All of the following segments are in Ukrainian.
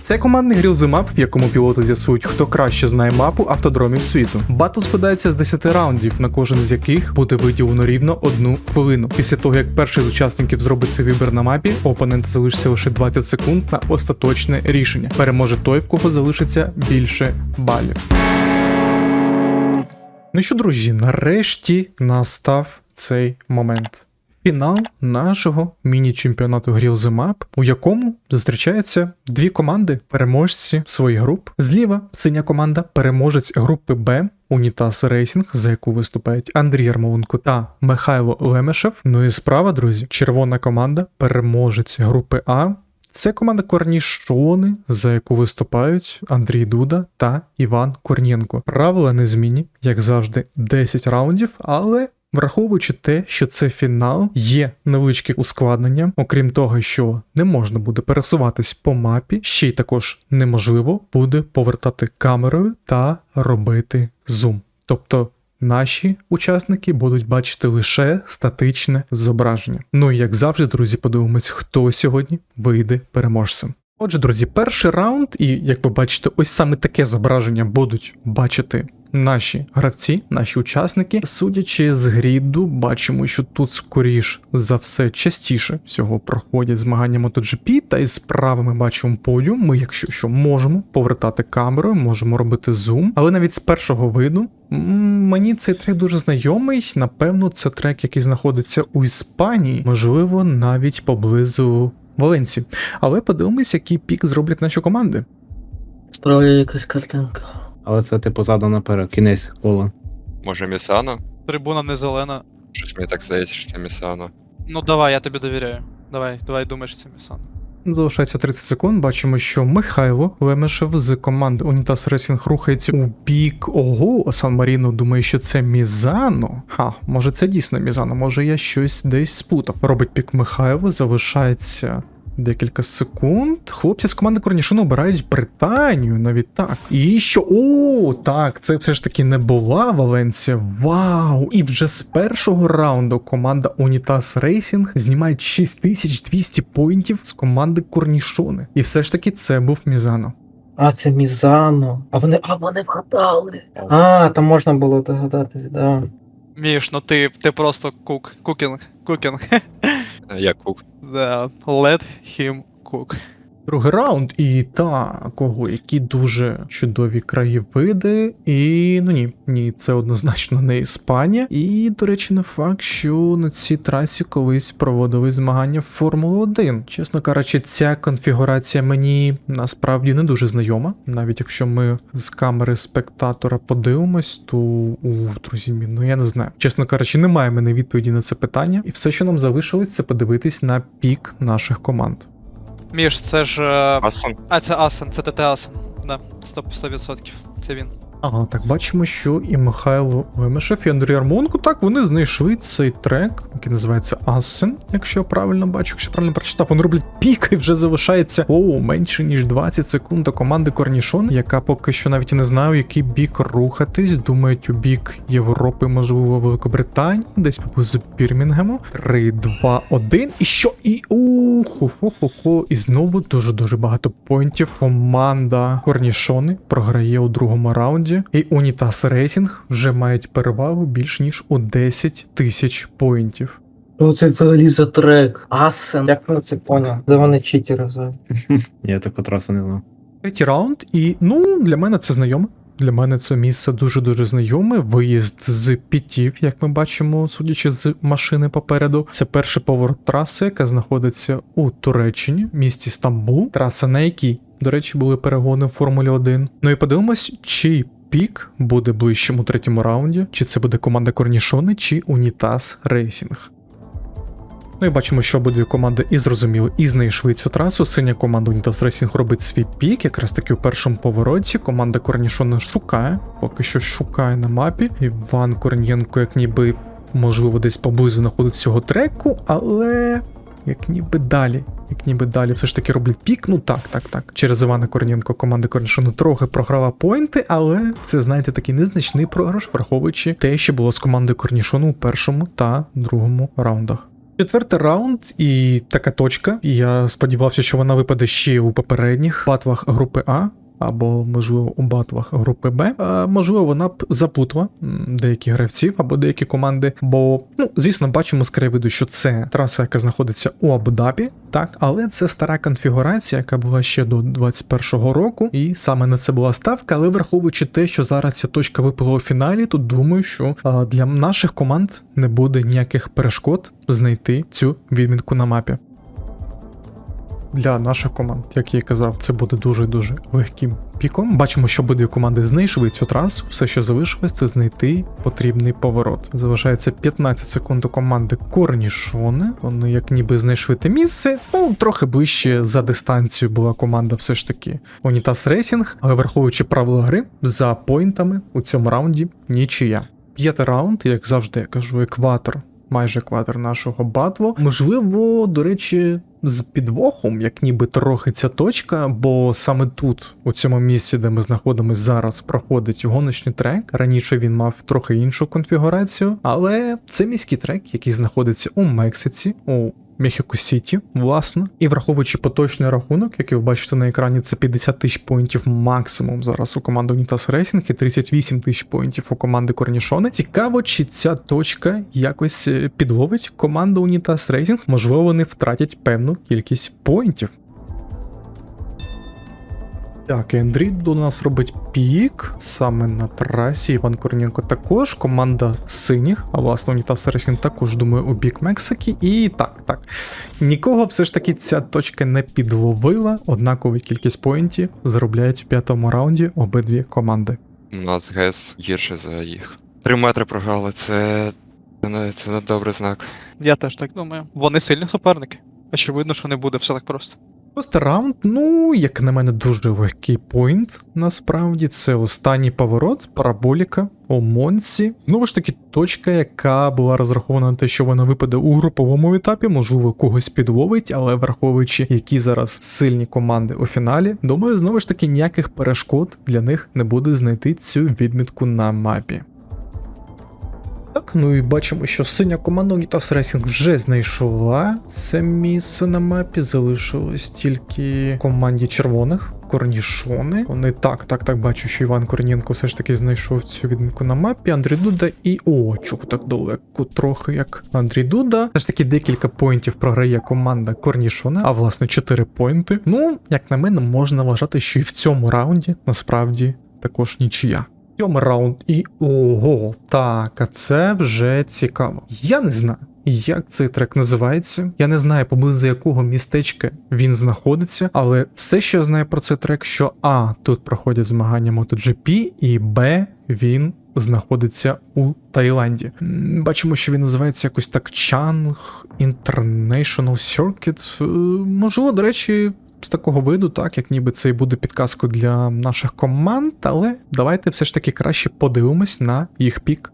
Це командний грілзимап, в якому пілоти з'ясують, хто краще знає мапу автодромів світу. Батл складається з 10 раундів, на кожен з яких буде виділено рівно одну хвилину. Після того, як перший з учасників зробить свій вибір на мапі, у опонента залишиться лише 20 секунд на остаточне рішення. Переможе той, в кого залишиться більше балів. Ну що, друзі, нарешті настав цей момент. Фінал нашого міні-чемпіонату Грілзимап, у якому зустрічаються дві команди, переможці своїх груп. Зліва синя команда, переможець групи Б. Унітаз Рейсінг, за яку виступають Андрій Ярмоленко та Михайло Лемешев. Ну і справа, друзі, червона команда, переможець групи А. Це команда Корнішони, за яку виступають Андрій Дуда та Іван Корнієнко. Правила незмінні, як завжди, 10 раундів, але. Враховуючи те, що це фінал, є невеличкі ускладнення, окрім того, що не можна буде пересуватись по мапі, ще й також неможливо буде повертати камерою та робити зум. Тобто наші учасники будуть бачити лише статичне зображення. Ну і як завжди, друзі, подивимось, хто сьогодні вийде переможцем. Отже, друзі, перший раунд, і як ви бачите, ось саме таке зображення будуть бачити наші гравці, наші учасники. Судячи з гріду, бачимо, що тут скоріш за все частіше всього проходять змагання MotoGP, та із справа ми бачимо подіум. Ми, якщо що, можемо повертати камерою, можемо робити зум, але навіть з першого виду. Мені цей трек дуже знайомий. Напевно, це трек, який знаходиться у Іспанії, можливо, навіть поблизу Валенції. Але подивимось, який пік зроблять наші команди. Справа якась картинка. Але це типу задом наперед, кінець кола. Може Місано? Трибуна не зелена. Щось мені так здається, що це Місано. Ну давай, я тобі довіряю. Давай, давай думаєш, що це Місан. Залишається 30 секунд. Бачимо, що Михайло Лемешев з команди Унітас Рейсінг рухається у бік ого, Сан Маріно думає, що це Мізано. Ха, може це дійсно Мізано, може я щось десь спутав. Робить пік Михайло, залишається. Декілька секунд. Хлопці з команди Корнішону обирають Британію, навіть так. І що? О, так, це все ж таки не була Валенція. Вау! І вже з першого раунду команда Unitas Racing знімає 6200 поінтів з команди Корнішони. І все ж таки це був Мізано. А, це Мізано. А вони. А вони вгадали. А, там можна було догадатись, да. Міш, ну ти, ти просто кук. Кукінг. Кукінг. Я кук. Да. Let him cook. Другий раунд, і так, ого, які дуже чудові краєвиди. І ну ні, ні, це однозначно не Іспанія. І, до речі, не факт, що на цій трасі колись проводили змагання в Формулу 1. Чесно кажучи, ця конфігурація мені насправді не дуже знайома. Навіть якщо ми з камери спектатора подивимось, то ух, друзі мій, ну я не знаю. Чесно кажучи, немає мене відповіді на це питання. І все, що нам залишилось, це подивитись на пік наших команд. Міш, це ж. Асен. А, це Асен, це ТТ Асен. Да, 100%, 100%. Це він. Ага, так бачимо, що і Михайло Лемешев, і Андрій Армонко, так вони знайшли цей трек, який називається Асен, якщо я правильно бачу, якщо правильно прочитав. Вони роблять пік і вже залишається о, менше ніж 20 секунд до команди Корнішон, яка поки що навіть не знає, у який бік рухатись. Думають у бік Європи, можливо, Великобританії, десь поблизу Бірмінгему. 3, 2, 1. І що? І уху, хо хо хо І знову дуже дуже багато поінтів. Команда Корнішони програє у другому раунді. І Унітас Рейсінг вже мають перевагу більш ніж у 10 тисяч поінтів. Що це взагалі за трек? Асен. Як ви це поняв? Де вони читери взагалі? Я таку трасу не знав. Третій раунд, і ну для мене це знайоме. Для мене це місце дуже дуже знайоме. Виїзд з пітів, як ми бачимо, судячи з машини попереду. Це перший поворот траси, яка знаходиться у Туреччині, місті Стамбул. Траса, на якій, до речі, були перегони в Формулі 1. Ну і подивимось, чий пік буде ближчим у третьому раунді, чи це буде команда Корнішони, чи Унітаз Рейсінг. Ну і бачимо, що обидві команди і зрозуміли, і знайшли цю трасу. Синя команда Unitas Racing робить свій пік, якраз таки у першому повороті. Команда Корнішона шукає, поки що шукає на мапі. Іван Корнієнко, як ніби можливо, десь поблизу знаходиться цього треку, але. Як ніби далі, як ніби далі, все ж таки роблять пік. Ну так, так, так. Через Івана Корнінко команда Корнішону трохи програла поінти, але це, знаєте, такий незначний програш, враховуючи те, що було з командою Корнішону у першому та другому раундах. Четвертий раунд і така точка. І я сподівався, що вона випаде ще у попередніх батвах групи А. Або, можливо, у батвах групи Б. Можливо, вона б заплутала м, деяких гравців або деякі команди. Бо, ну, звісно, бачимо з краєвиду, що це траса, яка знаходиться у Абу-Дабі, так, але це стара конфігурація, яка була ще до 21-го року, і саме на це була ставка. Але враховуючи те, що зараз ця точка випала у фіналі, то думаю, що для наших команд не буде ніяких перешкод знайти цю відмінку на мапі. Для наших команд, як я і казав, це буде дуже-дуже легким піком. Бачимо, що обидві команди знайшли цю трасу. Все, що залишилось, це знайти потрібний поворот. Залишається 15 секунд у команди Корнішони. Вони як ніби знайшли те місце. Ну, трохи ближче за дистанцію була команда все ж таки Унітас Рейсінг, але враховуючи правила гри за поінтами у цьому раунді нічия. П'ятий раунд, як завжди я кажу, екватор майже екватор нашого батву. Можливо, до речі, з підвохом, як ніби трохи ця точка, бо саме тут, у цьому місці, де ми знаходимося зараз, проходить гоночний трек. Раніше він мав трохи іншу конфігурацію, але це міський трек, який знаходиться у Мексиці, у Мехіко Сіті, власне, і враховуючи поточний рахунок, який ви бачите на екрані, це 50 тисяч поінтів максимум зараз у команди Унітас Рейсінг і 38 тисяч поінтів у команди Корнішони. Цікаво, чи ця точка якось е, підловить команду Унітас Рейсінг, Можливо, вони втратять певну кількість поінтів. Так, і Андрій до нас робить пік саме на трасі. Іван Корнієнко також. Команда синіх, а власне Унітас Рейсінг також думаю у бік Мексики. І так, так. Нікого все ж таки ця точка не підловила. Однакову кількість поінтів заробляють в п'ятому раунді обидві команди. У нас ГЕС гірше за їх. Три метри програли, це. Це не, це не добрий знак. Я теж так думаю. Вони сильні суперники. Очевидно, що не буде все так просто. Шостий раунд, ну, як на мене, дуже легкий поінт. Насправді, це останній поворот, параболіка у Монсі. Знову ж таки, точка, яка була розрахована на те, що вона випаде у груповому етапі, можливо, когось підловить, але враховуючи, які зараз сильні команди у фіналі, думаю, знову ж таки ніяких перешкод для них не буде знайти цю відмітку на мапі. Так, ну і бачимо, що синя команда Unitas Racing вже знайшла це місце на мапі. Залишилось тільки команді червоних. Корнішони. Вони так, так, так бачу, що Іван Корнієнко все ж таки знайшов цю відмінку на мапі. Андрій Дуда і о, чого так далеко, трохи як Андрій Дуда. Все ж таки декілька поінтів програє команда Корнішона, а власне 4 поінти. Ну, як на мене, можна вважати, що і в цьому раунді насправді також нічия. Сьомий раунд і ого, так, а це вже цікаво. Я не знаю. Як цей трек називається? Я не знаю поблизу якого містечка він знаходиться, але все, що я знаю про цей трек, що А, тут проходять змагання MotoGP, і Б, він знаходиться у Таїланді. Бачимо, що він називається якось так Chang International Circuit. Е, Можливо, до речі, з такого виду, так як ніби це і буде підказкою для наших команд, але давайте все ж таки краще подивимось на їх пік.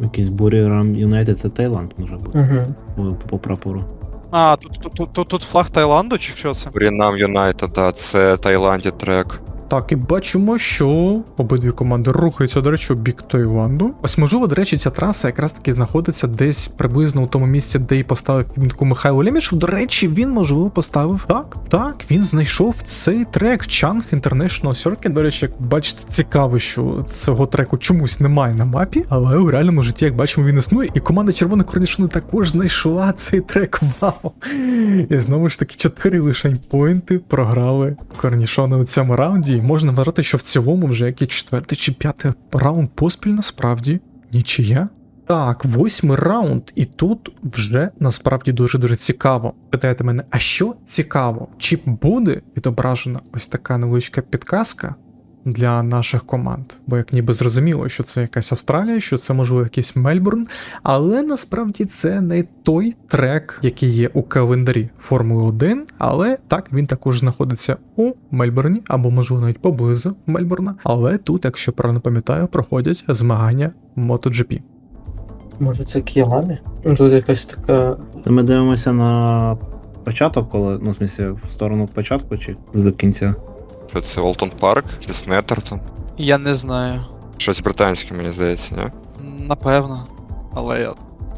Якийсь Бурірам Юнайтед це Таїланд може бути Угу. по, по прапору. А, тут, тут, тут, тут, тут флаг Таїланду, чи що це? Бурінам Юнайтед, да, це Таїланді трек. Так, і бачимо, що обидві команди рухаються, до речі, у бік Таїланду. Ось, можливо, до речі, ця траса якраз таки знаходиться десь приблизно у тому місці, де і поставив відмітку Михайло Лемішев. До речі, він, можливо, поставив. Так, так, він знайшов цей трек Chang International Circuit. До речі, як бачите, цікаво, що цього треку чомусь немає на мапі, але у реальному житті, як бачимо, він існує. І команда Червоних Корнішони також знайшла цей трек. Вау! І знову ж таки, чотири лишень поінти програли корнішони у цьому раунді. І можна вважати, що в цілому вже який четвертий чи п'ятий раунд поспіль насправді нічия. Так, восьмий раунд, і тут вже насправді дуже дуже цікаво. Питаєте мене, а що цікаво? Чи буде відображена ось така невеличка підказка для наших команд? Бо як ніби зрозуміло, що це якась Австралія, що це можливо якийсь Мельбурн, але насправді це не той трек, який є у календарі Формули 1, але так він також знаходиться у Мельбурні або можливо навіть поблизу Мельбурна. Але тут, якщо правильно пам'ятаю, проходять змагання MotoGP. Може це Кіамі? Ну тут якась така. Та Ми дивимося на початок, коли, ну, в смысле, в сторону початку чи до кінця. Що це Олтон Парк чи Снеттертон? Я не знаю. Щось британське, мені здається, ні? Напевно. Але я,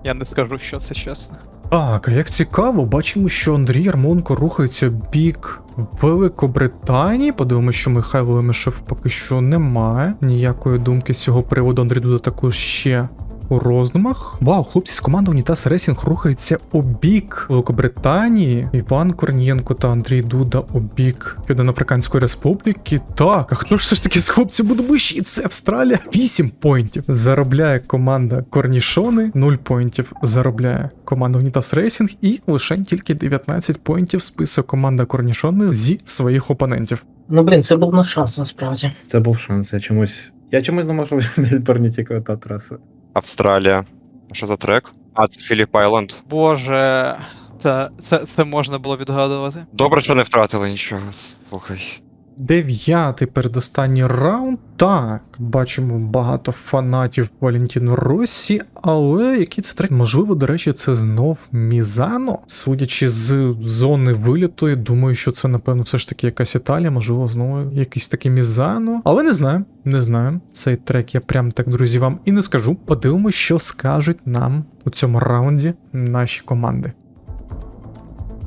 я не скажу, що це чесно. Так, а як цікаво, бачимо, що Андрій Ярмонко рухається в бік Великобританії. Подивимося, що Михайло Лемешев поки що немає. Ніякої думки з цього приводу Андрій Дуда також ще у роздумах. Вау, хлопці з команди Унітас Ресінг рухаються у бік Великобританії. Іван Корнієнко та Андрій Дуда у бік Південноафриканської Республіки. Так, а хто ж все ж таки з хлопців буде вищий? Це Австралія. 8 поінтів. Заробляє команда Корнішони, 0 поінтів заробляє команда Унітас Рейсінг і лише тільки 19 поінтів списує команда Корнішони зі своїх опонентів. Ну блін, це був наш шанс насправді. Це був шанс, я чомусь. Я чомусь думав, що в Мельбурні та траса. Австралія. А що за трек? А, це Філіп Айленд. Боже, це, це, це можна було відгадувати. Добре, що не втратили нічого. Слухай. Дев'ятий передостанній раунд. Так, бачимо багато фанатів Валентіно Росі, але який це трек? Можливо, до речі, це знов Мізано. Судячи з зони виліту, я думаю, що це, напевно, все ж таки якась Італія, можливо, знову якийсь такий Мізано. Але не знаю, не знаю. Цей трек я прям так, друзі, вам і не скажу. Подивимось, що скажуть нам у цьому раунді наші команди.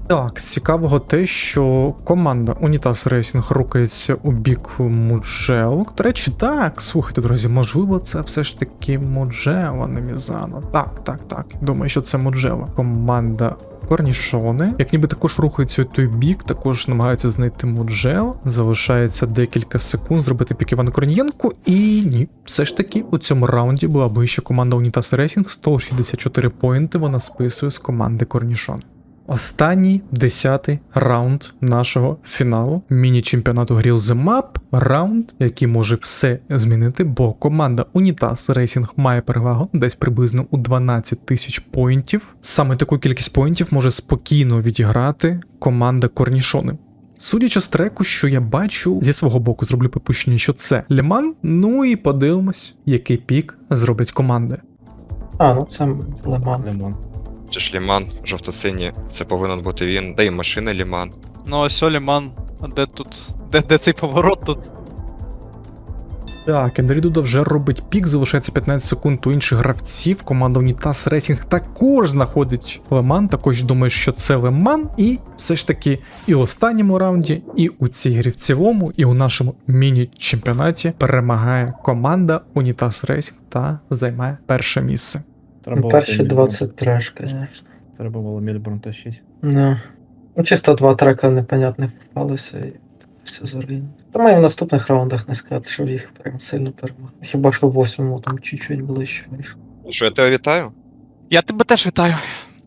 Так, з цікавого те, що команда Унітас Рейсінг рухається у бік Муджео. До речі, так, слухайте, друзі, можливо, це все ж таки Муджео, не Мізано. Так, так, так. Думаю, що це Муджео. Команда Корнішони, як ніби також рухається той бік, також намагаються знайти Муджео. Залишається декілька секунд зробити пік Івана Корнієнко. І ні, все ж таки у цьому раунді була вища команда Унітас Рейсінг 164 поінти. Вона списує з команди Корнішон. Останній десятий раунд нашого фіналу міні-чемпіонату Grill The Map. Раунд, який може все змінити, бо команда Unitas Racing має перевагу десь приблизно у 12 тисяч поінтів. Саме таку кількість поінтів може спокійно відіграти команда Корнішони. Судячи з треку, що я бачу, зі свого боку зроблю припущення, що це Леман. Ну і подивимось, який пік зроблять команди. А, ну це Леман. Лимон. Це ж ліман, жовто-синій. Це повинен бути він. Де і машина ліман. Ну ось Оліман, де тут. Де, де цей поворот тут? Так, Андрій Дуда вже робить пік, залишається 15 секунд у інших гравців. Команда Унітас Рейсінг також знаходить Леман. Також думає, що це Леман. І все ж таки і в останньому раунді, і у цій грі в цілому, і у нашому міні-чемпіонаті перемагає команда Унітас Рейсінг та займає перше місце. Треба було Перші Мельбурн- 20 треш, звісно. Треба було Мельбурн тащити. Ну. Ну, чисто два трека непонятних попалися і все зорвінь. Тому і в наступних раундах не сказати, що їх прям сильно перемогли. Хіба що в восьмому там чуть-чуть ближче вийшло. Ну що, я тебе вітаю? Я тебе теж вітаю.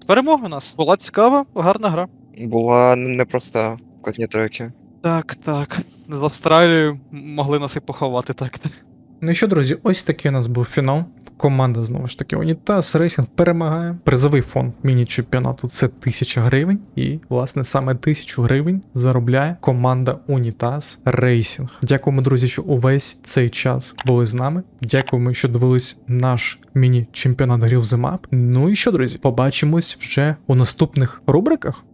З перемоги у нас. Була цікава, гарна гра. Була непроста складні треки. Так, так. В Австралії могли нас і поховати, так. Ну що, друзі, ось такий у нас був фінал. Команда знову ж таки Унітаз Рейсінг перемагає. Призовий фонд міні-чемпіонату це 1000 гривень. І, власне, саме 1000 гривень заробляє команда Унітаз Рейсінг. Дякуємо, друзі, що увесь цей час були з нами. Дякуємо, що дивились наш міні-чемпіонат Грів Map. Ну і що, друзі, побачимось вже у наступних рубриках.